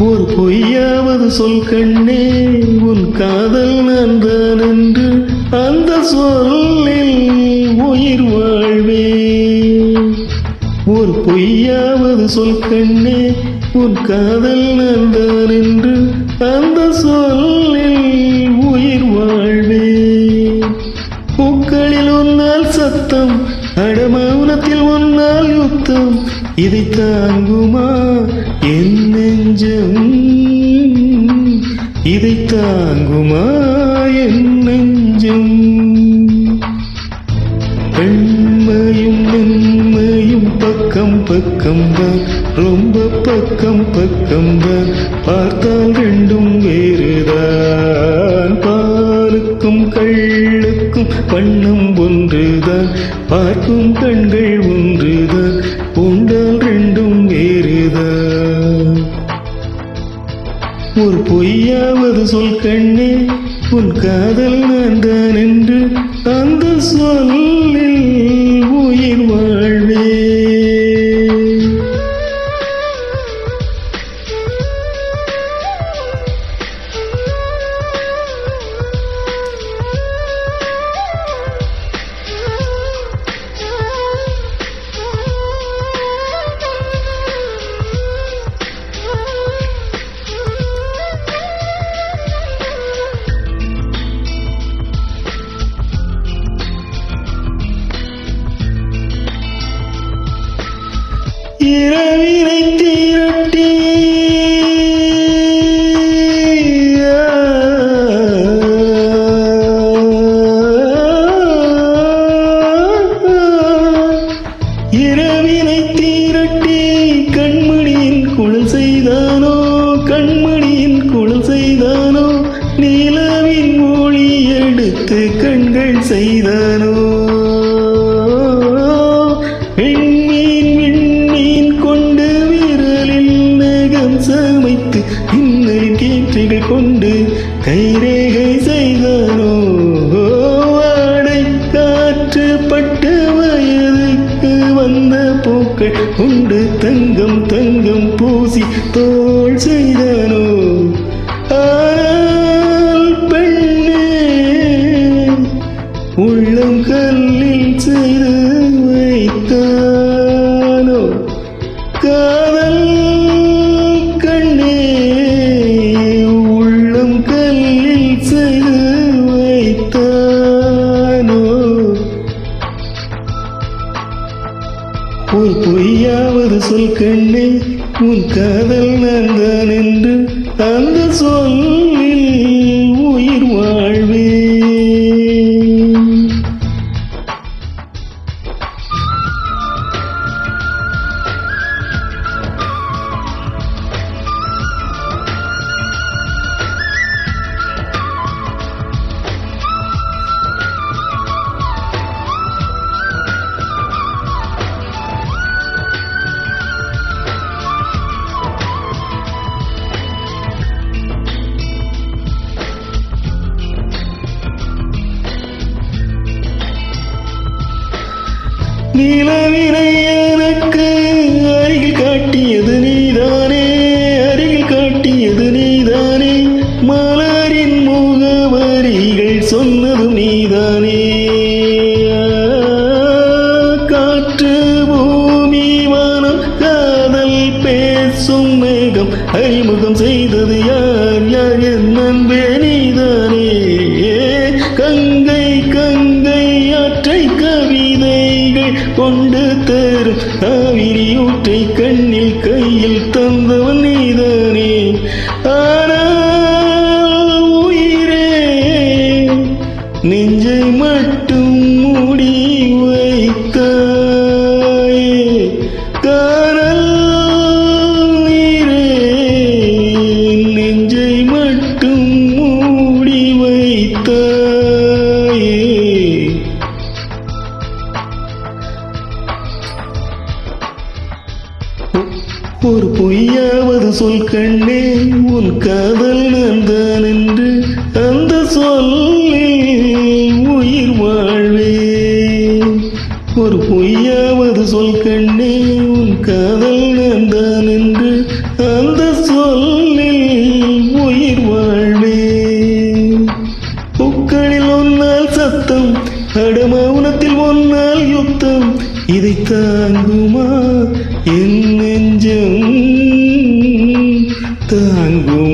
ஒரு பொய்யாவது சொல் கண்ணே உன் காதல் நான் தான் என்று அந்த சொல்லில் உயிர் வாழ்வே. ஒரு பொய்யாவது சொல் கண்ணே உன் காதல் நான் தான் என்று அந்த சொல்லில் யுத்தம் அடமௌனத்தில் ஒன்னால் யுத்தம். இதை தாங்குமா? என் நெஞ்சம். இதை தாங்குமா? என் நெஞ்சம். பெண்மையும் மென்மையும் பக்கம் பக்கம் ரொம்ப பக்கம் பக்கம் பார்த்தால் ரெண்டும் வேறுதான். பாலுக்கும் கள்ளுக்கும் வண்ணம் ஒன்றுதான். பார்க்கும் கண்கள் ஒன்றுதான் உண்டால் ரெண்டும் வேறுதான் ஒரு பொய்யாவது சொல் கண்ணே உன் காதல் நான் தான் என்று அந்த சொல் இரவினை தீரட்டி. இரவினை தீரட்டி. கண்மணியின் குழல் செய்தானோ? கண்மணியின் குழல் செய்தானோ? நிலவின் மொழி எடுத்து கண்கள் செய்தானோ? பூக்கள் உண்டு தங்கம் தங்கம் பூசி தோல் செய்தானோ? ஒரு பொய்யாவது சொல் கண்ணே உன் காதல் நான் தான் என்று அந்த சொல்லில் நிலவினை எனக்கு அருகில் காட்டியது நீதானே அருகில் காட்டியது நீதானே. மலரின் முகவரிகள் சொன்னதும் நீதானே. காற்று பூமி வானம் காதல் பேசும் மேகம் அறிமுகம் செய்தது யார் யார் என் அன்பே நீதானே. கொண்டு தரும் காவிரியூற்றை கண்ணில் கையில் தந்தவன் நீதானே. ஆனால் உயிரே நெஞ்சை மட்டும் மூடி வைத்தாயே. காணல் நீரே நெஞ்சை மட்டும் ஒரு பொய்யாவது சொல் கண்ணே உன் காதல் நந்தான் என்று அந்த சொல்லில் உயிர் வாழ்வே. ஒரு பொய்யாவது சொல் கண்ணே உன் காதல் நந்தான் என்று அந்த சொல்லில் உயிர் வாழ்வே. புக்களில் ஒன்னால் சத்தம் அடமௌனத்தில் ஒன்னால் யுத்தம் இதை தாங்குமா என் 但我